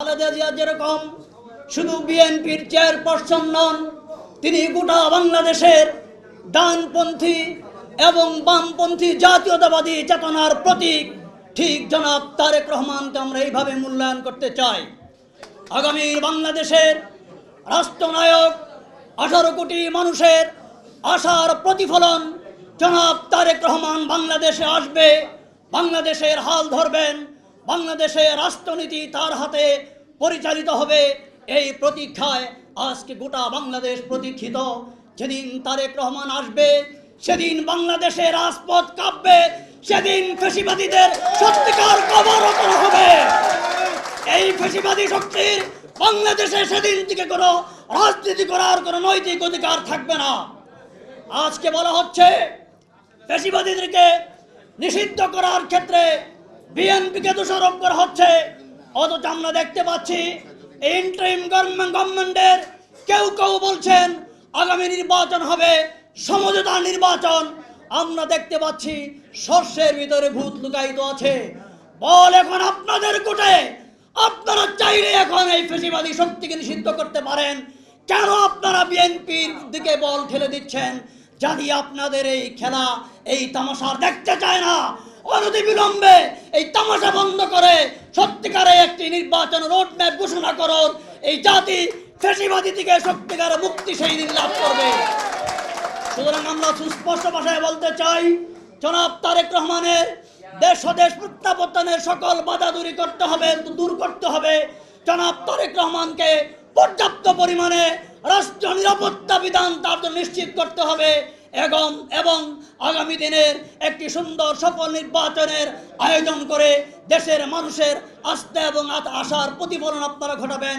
খালেদা জিয়া যেরকম শুধু বিএনপির চেয়ারপারসন নন, তিনি গোটা বাংলাদেশের ডানপন্থী এবং বামপন্থী জাতীয়তাবাদী চেতনার প্রতীক। ঠিক জনাব তারেক রহমানকে আমরা এইভাবে মূল্যায়ন করতে চাই। আগামীর বাংলাদেশের রাষ্ট্রনায়ক, আঠারো কোটি মানুষের আশার প্রতিফলন জনাব তারেক রহমান বাংলাদেশে আসবে, বাংলাদেশের হাল ধরবেন। বাংলাদেশের রাষ্ট্রনীতি তার হাতে পরিচালিত হবে। এই প্রতীক্ষায় আজকে গোটা বাংলাদেশ প্রতীক্ষিত। যেদিন তারেক রহমান আসবে, সেদিন বাংলাদেশে রাজপথ কাঁপবে, সেদিন ফেসিবাদীদের সত্যিকার কবর করা হবে। এই ফেসিবাদী শক্তির বাংলাদেশে সেদিন থেকে কোনো রাজনীতি করার কোনো নৈতিক অধিকার থাকবে না। আজকে বলা হচ্ছে, ফেসিবাদীদেরকে নিষিদ্ধ করার ক্ষেত্রে বিএনপিকে দোষারোপ করা হচ্ছে। অথচ আমরা দেখতে পাচ্ছি ইন্টারিম গভর্নমেন্টের কেউ কেউ বলছেন, আগামী নির্বাচন হবে সমঝোতা নির্বাচন। আমরা দেখতে পাচ্ছি শস্যের ভিতরে ভূত লুকায়িত আছে। বল এখন আপনাদের কোটে। আপনারা চাইলে এখন এই ফেসিবাদী শক্তিকে নিষিদ্ধ করতে পারেন। কেন আপনারা বিএনপির দিকে বল ঠেলে দিচ্ছেন? যদি আপনাদের এই খেলা, এই তামাশা দেখতে চায় না। অনতি বিলম্বে এই তামাশা বন্ধ করে সত্যিকারে একটি নির্বাচন রোডম্যাপ ঘোষণা করুন। এই জাতি ফেসিবাদী থেকে সত্যিকারে মুক্তি সেই দিন লাভ করবে। সুতরাং আমরা সুস্পষ্ট ভাষায় বলতে চাই, জনাব তারেক রহমানের দেশ স্বদেশ প্রত্যাবর্তনের সকল বাধা দূরী করতে হবে, দূর করতে হবে। জনাব তারেক রহমানকে পর্যাপ্ত পরিমাণে রাষ্ট্র নিরাপত্তা বিধান তার নিশ্চিত করতে হবে। এবং এবং আগামী দিনের একটি সুন্দর সফল নির্বাচনের আয়োজন করে দেশের মানুষের আস্থা এবং আশার প্রতিফলন আপনারা ঘটাবেন।